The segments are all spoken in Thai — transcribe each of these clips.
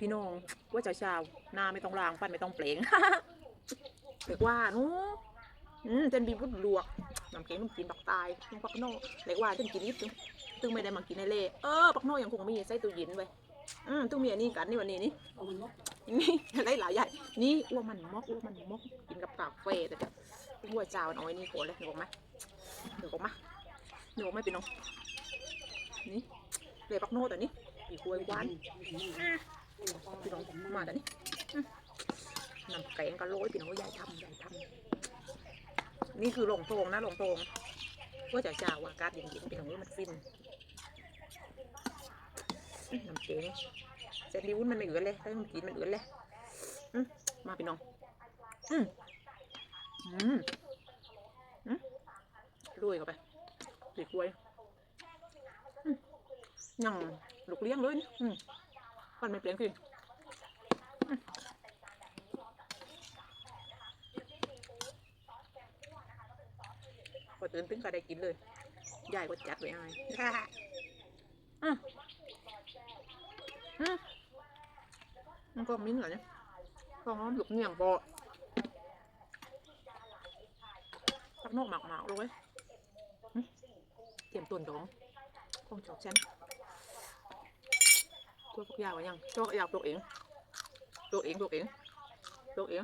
พี่น้องว่าจะชาวหน้าไม่ต้องล้างฟันไม่ต้องเปล่งเด็กว่านูอืมเจนบีบุดลวกน้ำเค็งต้องกินปักตายต้องปักโน่เด็กว่าเจนกินนิดนึงตึงไม่ได้มากินในเล่เออปักโน่ยังคงมีใส่ตู้เย็นไว้อืมต้องมีอันนี้กันนี่วันนี้นี่นมกนี่ได้หลายอย่นี่อ้วมันมอกอ้วมันมอกกินกับกาแฟแต่เดี๋ยวอ้วจาวน้อยนี่โหเลยหนูบอกไหมหนูบอกไหมหนูบอกไหม่เป็นน้องนี่เลยปักโน่แต่นี่อีกวยหวาน พี่น้องมาแต่นี่น้ำแกงก็โรยพี่น้องใหญ่ทำใหญ่ทำนี่คือหลงโตงนะหลงโตงว่าจะจาวากาศเย็นๆพี่น้องนี่มันฟินน้ำแกงเสร็จริวุ้นมันไม่เอือนเลยถ้ามันกินมันเอือนเลยมาพี่น้องอืมอืมรวยเข้าไปติดรวยยังลูกเลี้ยงเลยนี่อืม ฟันไม่เปลี่ยนคืออืมพอตื่นตึ้งก็ได้กินเลยยายก็จัดไว้ให้อืมอืมมันก็มิ้นท์เหรอเนี่ยฟองน้ำหลุกเหนียงปอตักนอกหมากหมากเลยเว้ยหึเตรียมตุนดองคงจอกฉันตั วพวกยาวอยังตัวอยาวตัวเองตัวเองตัวเองตัวเอง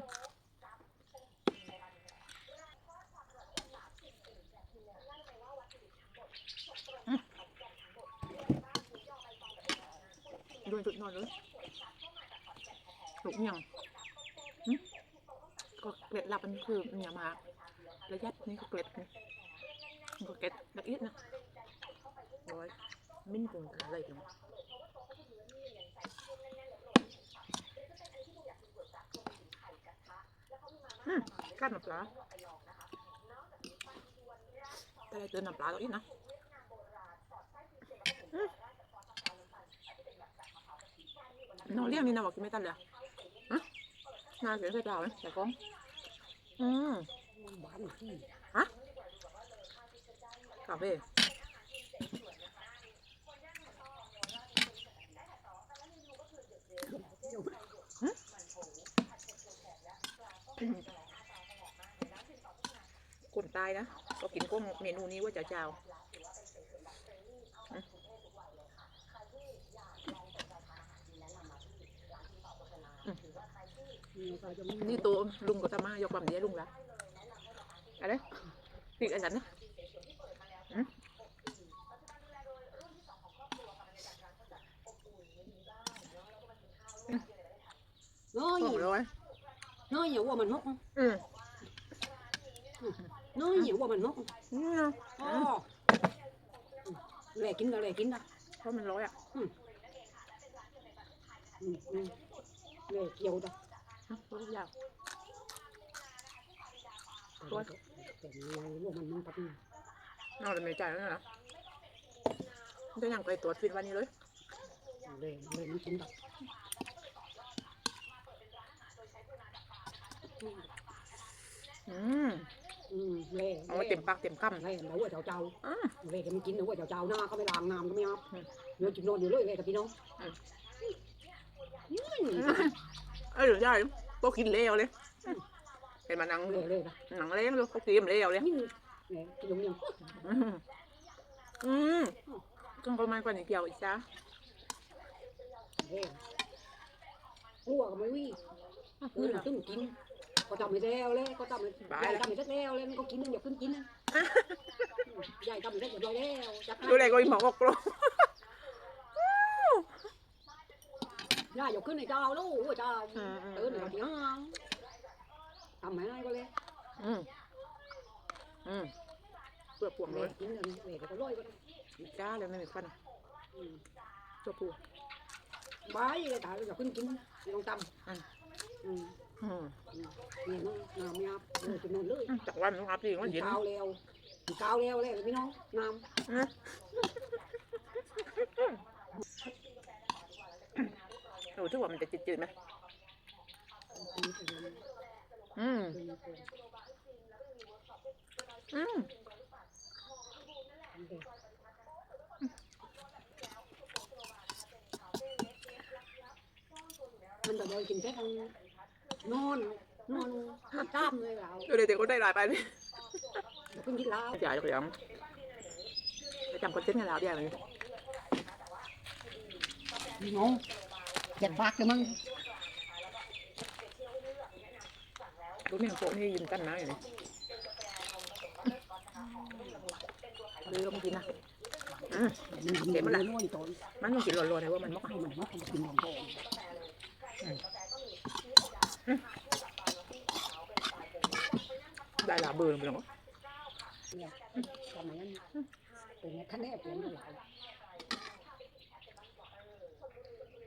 อืมโดนจุดนอนเลยลูกเหนียงก็เกล็ดลับมันคือเหนียงมากระยะนี่ก็เกล็ดก็เกล็ดละเอียดนะโอ้ยมิ้นคงอะไรตรง อืมกัดน้ำปลาแต่ได้เจอน้ำปลาตัวนี้นะอืมน้องเลี้ยงนี่นะบอกกินไม่ตันเลยน่าเสียใจเปล่าไหมใส่กล้องอืมบ้านที่กาแฟค นตายนะ ก็กินก้มเมนูนี้ว่าจะเจ้าอืมเราจะไม่นี่ตัวลุงก็ทำมายกความเดียลุงละอะไรปีกอันนั้นนะน้อยโอ้โหเลยน้อยอย่าว่ามันมกอืม น้อยอย่าว่ามันมกนี่นะอ๋อแหลกกินนะแหลกกินนะเพราะมันร้อยอะอืมอืมแหลกเกี่ยวจ้ะตัวใหญ่แต่ว่ามันมันปัดเอาแต่ไม่จ่ายแล้วนะจะยังไปตรวจฟิตวันนี้เลยแหลกแหลกมันกินแบบ อืม อืมแหลก เอาไว้เต็มปากเต็มคำแหลกแล้วว่าเจ้าเจ้าอ่าแหลกมันกินแล้วว่าเจ้าเจ้าหน้าก็ไม่ล้างน้ำก็ไม่อาบเดี๋ยวจุดนอนอยู่เลยแหลกกับพี่น้องเออเดี๋ยวได้ก็กินเลวเลยเป็นมานังแหลกเลยนะหนังเล้งเลยเขากินเลวเลยนี่แหลกกินยังอืมอืมก็ประมาณกว่านี้เกี่ยวอีกจ้าแหลกกลัวก็ไม่วิ่งเออตึ้งกิน ก็ทำไม่แล้วเลยก็ทำไม่ยายทำไม่เสร็จแล้วเลยมันก็กินนึงอย่าขึ้นกินนะยายทำไม่เสร็จเรียบร้อยแล้วจับดูเลยก็อีหมอกอกลงยายอย่าขึ้นในเจ้าลูกเจ้าเออหนึ่งที่ห้าทำไม่ได้ก็เลยอืมอืมเปลือกพวงเลเลยยกินเลยเลยก็ร้อยก็จ้าเลยไม่มีควันตัวผู้บายเลยตายอย่าขึ้นกินไม่ต้องทำอืม อืมนี่ยน้องน้ำไม่อาบเลยจะนอนเลยจากวันนะครับที่มันเย็นกาวแล้วกาวแล้วเลยพี่น้องน้ำหนูถือว่ามันจะจืดๆไหมอืมอืมมันจะโดนกินแค่ทาง นอนนอนตามเลยเราเดี๋ยวเด็กก็ได้รายไปนี่เพิ่งกินเหล้าใหญ่ก็ยังไปจำคอนเทนต์กันแล้วเดี๋ยวนี้พี่น้องเจ็ดฟากเลยมึงดูนี่โฟนี่ยินกันนะอย่างนี้ดูลงกินนะอืมมันทำเด็กมันละน้อยตอนมันต้องกินรัวๆเลยว่ามันมอกให้มันมากินของพ่อ ได้ลาเบอร์ไปแล้วเนี่ยทำไมนั้นเป็นไงท่านแน่เป็นหลาย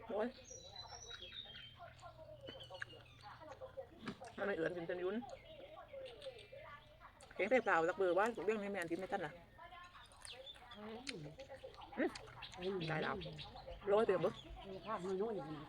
โอ้ยมันไม่เอือนกินเต็มยุ้นเก่งแต่เปล่าสักเบอร์ว่าเรื่องนี้แมนกินไม่ทันนะร้อยเติมบ่ภาพน้อยๆอย่างนี้